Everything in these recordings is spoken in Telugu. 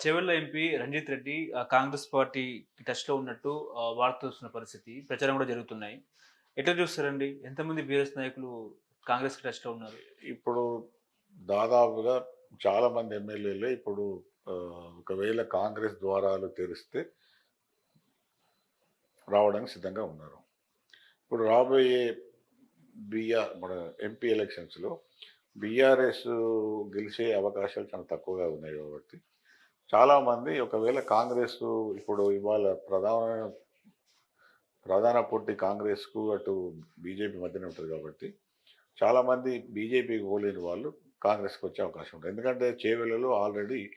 చెవెళ్ళ ఎంపీ రంజిత్ రెడ్డి ఆ, కాంగ్రెస్ పార్టీ టచ్లో ఉన్నట్టు వార్తలు వస్తున్న పరిస్థితి ప్రచారం కూడా జరుగుతున్నాయి. ఎట్లా చూస్తారండి? ఎంతమంది బీఆర్ఎస్ నాయకులు కాంగ్రెస్ టచ్లో ఉన్నారు? ఇప్పుడు దాదాపుగా చాలా మంది ఎమ్మెల్యేలు ఇప్పుడు ఒకవేళ కాంగ్రెస్ ద్వారాలు తెరిస్తే రావడానికి సిద్ధంగా ఉన్నారు. ఇప్పుడు రాబోయే బిఆర్ మన ఎంపీ ఎలక్షన్స్లో బీఆర్ఎస్ గెలిచే అవకాశాలు చాలా తక్కువగా ఉన్నాయి కాబట్టి చాలామంది ఒకవేళ కాంగ్రెస్ ఇప్పుడు ఇవాళ ప్రధాన ప్రధాన పోటీ కాంగ్రెస్కు అటు బీజేపీ మధ్యన ఉంటుంది కాబట్టి చాలామంది బీజేపీకి పోలేని వాళ్ళు కాంగ్రెస్కి వచ్చే అవకాశం ఉంటుంది. ఎందుకంటే చేవెళ్ళలో ఆల్రెడీ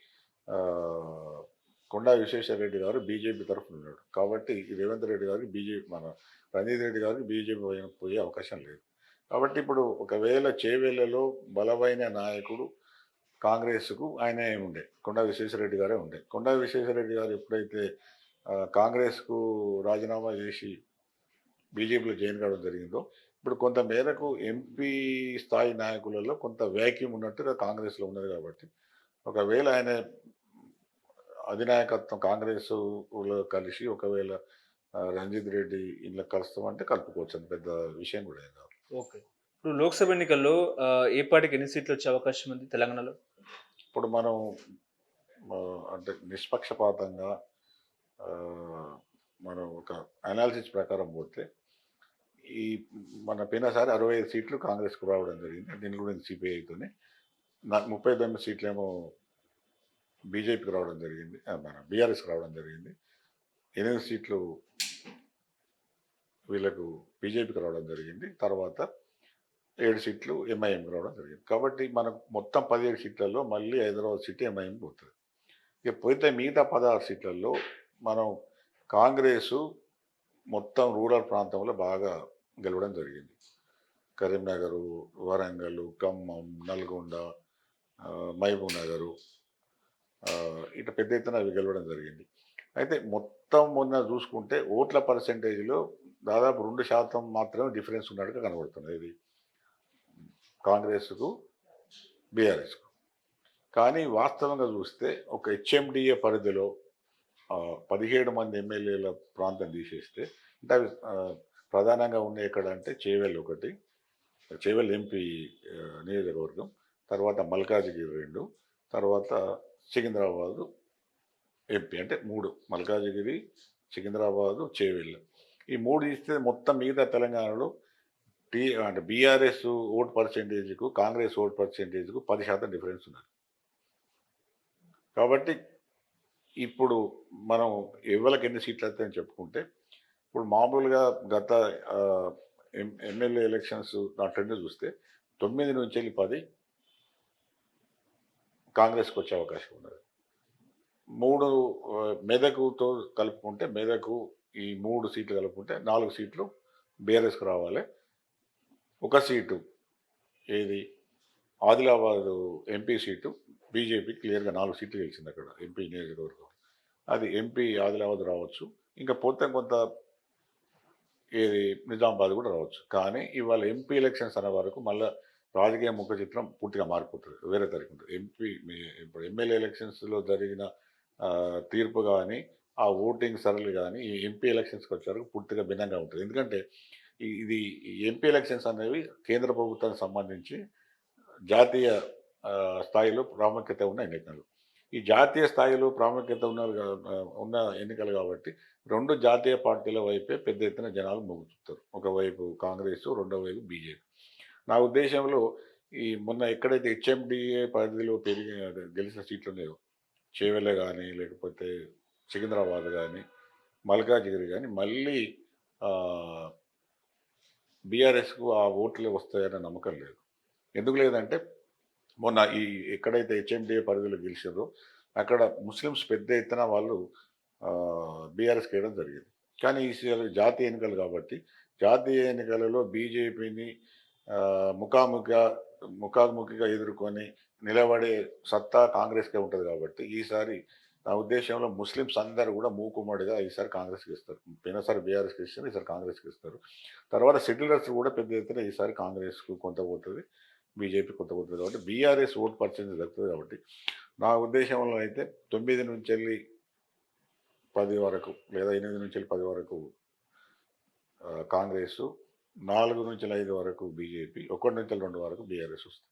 కొండా విశ్వేశ్వరరెడ్డి గారు బీజేపీ తరఫున ఉన్నాడు. కాబట్టి రేవంత్ రెడ్డి గారికి బీజేపీ మన రంజిత్ రెడ్డి గారికి బీజేపీ పోయే- పోయే అవకాశం లేదు. కాబట్టి ఇప్పుడు ఒకవేళ చేవెళ్ళలో బలమైన నాయకుడు కాంగ్రెస్కు ఆయనే ఉండే కొండా విశ్వేశ్వరరెడ్డి గారే ఉండే. కొండా విశ్వేశ్వరరెడ్డి గారు ఎప్పుడైతే కాంగ్రెస్కు రాజీనామా చేసి బీజేపీలో జాయిన్ కావడం జరిగిందో ఇప్పుడు కొంత మేరకు ఎంపీ స్థాయి నాయకులలో కొంత వ్యాక్యూమ్ ఉన్నట్టుగా కాంగ్రెస్లో ఉన్నది కాబట్టి ఒకవేళ ఆయన అధినాయకత్వం కాంగ్రెస్లో కలిసి ఒకవేళ రంజిత్ రెడ్డి ఇంట్లో కలుస్తామంటే కలుపుకోవచ్చు అంత పెద్ద విషయం కూడా ఏం కాదు. ఓకే. ఇప్పుడు లోక్సభ ఎన్నికల్లో ఏ పార్టీకి ఎన్ని సీట్లు వచ్చే అవకాశం ఉంది తెలంగాణలో? ఇప్పుడు మనం అంటే నిష్పక్షపాతంగా మనం ఒక అనాలిసిస్ ప్రకారం పోతే ఈ మన పోయినసారి అరవై ఐదు సీట్లు కాంగ్రెస్కు రావడం జరిగింది. దీని గురించి సిపిఐతోనే నా ముప్పై తొమ్మిది సీట్లు ఏమో బీజేపీకి రావడం జరిగింది మన బీఆర్ఎస్కి రావడం జరిగింది. ఎనిమిది సీట్లు వీళ్ళకు బీజేపీకి రావడం జరిగింది. తర్వాత ఏడు సీట్లు ఎంఐఎం రావడం జరిగింది. కాబట్టి మనకు మొత్తం పదిహేడు సీట్లలో మళ్ళీ హైదరాబాద్ సీట్ ఎంఐఎం పోతుంది. ఇక పోతే మిగతా పదహారు సీట్లలో మనం కాంగ్రెసు మొత్తం రూరల్ ప్రాంతంలో బాగా గెలవడం జరిగింది. కరీంనగర్ వరంగల్ ఖమ్మం నల్గొండ మహబూబ్ నగరు ఇట్లా పెద్ద ఎత్తున అవి గెలవడం జరిగింది. అయితే మొత్తం మొన్న చూసుకుంటే ఓట్ల పర్సంటేజ్లో దాదాపు రెండు శాతం మాత్రమే డిఫరెన్స్ ఉన్నట్టుగా కనబడుతుంది ఇది కాంగ్రెస్కు బీఆర్ఎస్కు. కానీ వాస్తవంగా చూస్తే ఒక హెచ్ఎండిఏ పరిధిలో పదిహేడు మంది ఎమ్మెల్యేల ప్రాంతం తీసేస్తే అంటే అవి ప్రధానంగా ఉన్నాయి ఎక్కడ అంటే చేవెల్ ఒకటి చేవెల్ ఎంపీ నియోజకవర్గం తర్వాత మల్కాజిగిరి రెండు తర్వాత సికింద్రాబాదు ఎంపీ అంటే మూడు మల్కాజిగిరి సికింద్రాబాదు చేవెల్. ఈ మూడు ఇస్తే మొత్తం మిగతా తెలంగాణలో టీ అంటే బీఆర్ఎస్ ఓట్ పర్సెంటేజ్కు కాంగ్రెస్ ఓట్ పర్సెంటేజ్కు పది శాతం డిఫరెన్స్ ఉన్నది. కాబట్టి ఇప్పుడు మనం ఎవరికి ఎన్ని సీట్లు వస్తాయని చెప్పుకుంటే ఇప్పుడు మామూలుగా గత ఎమ్మెల్యే ఎలక్షన్స్ నా ట్రెండ్ చూస్తే తొమ్మిది నుంచి వెళ్ళి పది కాంగ్రెస్కి వచ్చే అవకాశం ఉన్నది. మూడు మెదకుతో కలుపుకుంటే మెదకు ఈ మూడు సీట్లు కలుపుకుంటే నాలుగు సీట్లు బీఆర్ఎస్కి రావాలి. ఒక సీటు. ఏది? Adilabad MP seat. బీజేపీ క్లియర్గా నాలుగు సీట్లు గెలిచింది అక్కడ ఎంపీ నియోజకవర్గం. అది ఎంపీ ఆదిలాబాద్ రావచ్చు. ఇంకా పోతే కొంత ఏది? నిజామాబాద్ కూడా రావచ్చు. కానీ ఇవాళ ఎంపీ ఎలక్షన్స్ అనే వరకు మళ్ళీ రాజకీయ ముఖ చిత్రం పూర్తిగా మారిపోతుంది. వేరే తరగతి ఉంటుంది. ఎంపీ ఇప్పుడు ఎమ్మెల్యే ఎలక్షన్స్లో జరిగిన తీర్పు కానీ ఆ ఓటింగ్ సరళి కానీ ఈ ఎంపీ ఎలక్షన్స్కి వచ్చేవరకు పూర్తిగా భిన్నంగా ఉంటుంది. ఎందుకంటే ఇది ఎంపీ ఎలక్షన్స్ అనేవి కేంద్ర ప్రభుత్వానికి సంబంధించి జాతీయ స్థాయిలో ప్రాముఖ్యత ఉన్న ఎన్నికలు. ఈ జాతీయ స్థాయిలో ప్రాముఖ్యత ఉన్న ఉన్న ఎన్నికలు కాబట్టి రెండు జాతీయ పార్టీల వైపే పెద్ద ఎత్తున జనాలు మొగ్గుతారు ఒకవైపు కాంగ్రెస్ రెండో వైపు బీజేపీ. నా ఉద్దేశంలో ఈ మొన్న ఎక్కడైతే హెచ్ఎండిఏ పరిధిలో పెరిగి గెలిచిన సీట్లు ఉన్నాయో చేవెళ్ళ కానీ లేకపోతే సికింద్రాబాద్ కానీ మల్కాజిగిరి కానీ మళ్ళీ బీఆర్ఎస్కు ఆ ఓట్లే వస్తాయనే నమ్మకం లేదు. ఎందుకు లేదంటే మొన్న ఈ ఎక్కడైతే హెచ్ఎండిఏ పరిధిలో గెలిచారో అక్కడ ముస్లిమ్స్ పెద్ద ఎత్తున వాళ్ళు బీఆర్ఎస్కి వేయడం జరిగింది. కానీ ఈసారి జాతీయ ఎన్నికలు కాబట్టి జాతీయ ఎన్నికలలో బీజేపీని ముఖాముఖిగా ముఖాముఖిగా ఎదుర్కొని నిలబడే సత్తా కాంగ్రెస్కే ఉంటుంది కాబట్టి ఈసారి నా ఉద్దేశంలో ముస్లిమ్స్ అందరూ కూడా మూకుమ్మడిగా ఈసారి కాంగ్రెస్కి ఇస్తారు. పోయినసారి బీఆర్ఎస్కి ఇస్తారు ఈసారి కాంగ్రెస్కి ఇస్తారు. తర్వాత సెటిలర్స్ కూడా పెద్ద ఎత్తున ఈసారి కాంగ్రెస్కు కొంత పోతుంది బీజేపీ కొంత పోతుంది కాబట్టి బీఆర్ఎస్ ఓట్ పర్సెంటేజ్ దక్కుతుంది కాబట్టి నా ఉద్దేశంలో అయితే తొమ్మిది నుంచి వెళ్ళి పది వరకు లేదా ఎనిమిది నుంచి వెళ్ళి పది వరకు కాంగ్రెస్ నాలుగు నుంచి ఐదు వరకు బీజేపీ ఒకటి నుంచి రెండు వరకు బీఆర్ఎస్ వస్తుంది.